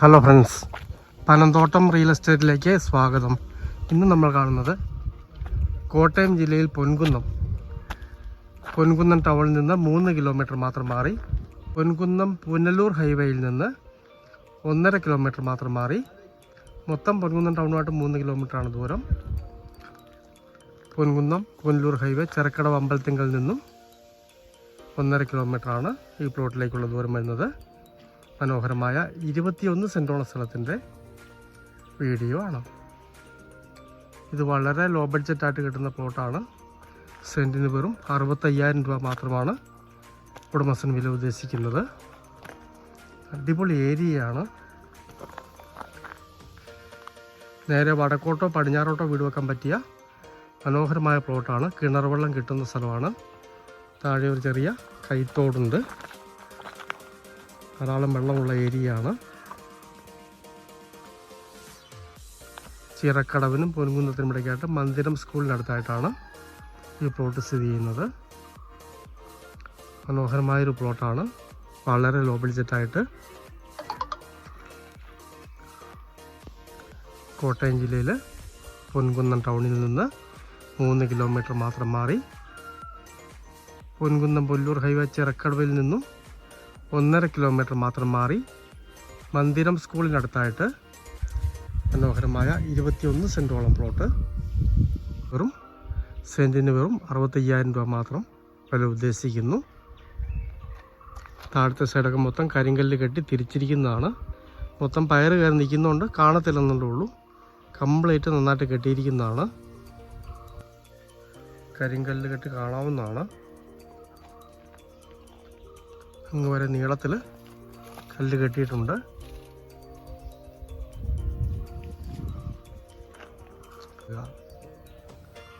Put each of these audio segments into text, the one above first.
Hello friends Panamthottam real എസ്റ്റേറ്റിലേക്ക് സ്വാഗതം. ഇന്ന് നമ്മൾ കാണുന്നത് കോട്ടയം ജില്ലയിൽ പൊൻകുന്നം. പൊൻകുന്നം ടൗണിൽ നിന്ന് മൂന്ന് കിലോമീറ്റർ മാത്രം മാറി പൊൻകുന്നം പുനലൂർ ഹൈവേയിൽ നിന്ന് ഒന്നര കിലോമീറ്റർ മാത്രം മാറി മൊത്തം പൊൻകുന്നം ടൗണുമായിട്ട് മൂന്ന് കിലോമീറ്ററാണ് ദൂരം. പൊൻകുന്നം പുനലൂർ ഹൈവേ ചെറുക്കടവ് അമ്പലത്തിങ്കൽ നിന്നും ഒന്നര കിലോമീറ്ററാണ് ഈ പ്ലോട്ടിലേക്കുള്ള ദൂരം വരുന്നത്. മനോഹരമായ ഇരുപത്തിയൊന്ന് സെന്റോളം സ്ഥലത്തിന്റെ വീഡിയോ ആണ്. ഇത് വളരെ ലോ ബഡ്ജറ്റായിട്ട് കിട്ടുന്ന പ്ലോട്ടാണ് സെന്റിന് വെറും അറുപത്തയ്യായിരം രൂപ മാത്രമാണ് ഉടമസ്ഥൻ വില ഉദ്ദേശിക്കുന്നത്. അടിപൊളി ഏരിയയാണ്. നേരെ വടക്കോട്ടോ പടിഞ്ഞാറോട്ടോ വീട് വെക്കാൻ പറ്റിയ മനോഹരമായ പ്ലോട്ടാണ് കിണർ വെള്ളം കിട്ടുന്ന സ്ഥലമാണ്. താഴെ ഒരു ചെറിയ കൈത്തോടുണ്ട്. ധാരാളം വെള്ളമുള്ള ഏരിയയാണ്. ചിറക്കടവിനും പൊൻകുന്നത്തിനും ഇടയ്ക്കായിട്ട് മന്ദിരം സ്കൂളിനടുത്തായിട്ടാണ് ഈ പ്ലോട്ട് സ്ഥിതി ചെയ്യുന്നത്. മനോഹരമായൊരു പ്ലോട്ടാണ്. വളരെ ലോ ബഡ്ജറ്റായിട്ട് കോട്ടയം ജില്ലയിൽ പൊൻകുന്നം ടൗണിൽ നിന്ന് മൂന്ന് കിലോമീറ്റർ മാത്രം മാറി. പൊൻകുന്നം പുല്ലൂർ ഹൈവേ ചിറക്കടവിൽ നിന്നും ഒന്നര കിലോമീറ്റർ മാത്രം മാറി മന്ദിരം സ്കൂളിനടുത്തായിട്ട് മനോഹരമായ ഇരുപത്തിയൊന്ന് സെന്റോളം പ്ലോട്ട് വെറും സെന്റിന് വെറും അറുപത്തയ്യായിരം രൂപ മാത്രം വില ഉദ്ദേശിക്കുന്നു. താഴത്തെ സൈഡൊക്കെ മൊത്തം കരിങ്കല്ല് കെട്ടി തിരിച്ചിരിക്കുന്നതാണ്. മൊത്തം പയറ് കയറി നിൽക്കുന്നതുകൊണ്ട് കാണത്തില്ലെന്നുള്ളേ ഉള്ളൂ. കംപ്ലീറ്റ് നന്നായിട്ട് കെട്ടിയിരിക്കുന്നതാണ്. കരിങ്കല്ല് കെട്ടി കാണാവുന്നതാണ്. അങ്ങ് വരെ നീളത്തിൽ കല്ല് കെട്ടിയിട്ടുണ്ട്.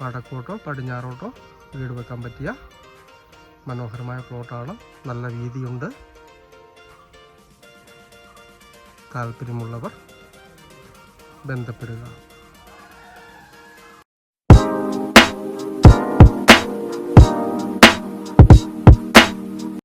വടക്കോട്ടോ പടിഞ്ഞാറോട്ടോ വീട് വെക്കാൻ പറ്റിയ മനോഹരമായ പ്ലോട്ടാണ്. നല്ല വീതിയുണ്ട്. താല്പര്യമുള്ളവർ ബന്ധപ്പെടുക.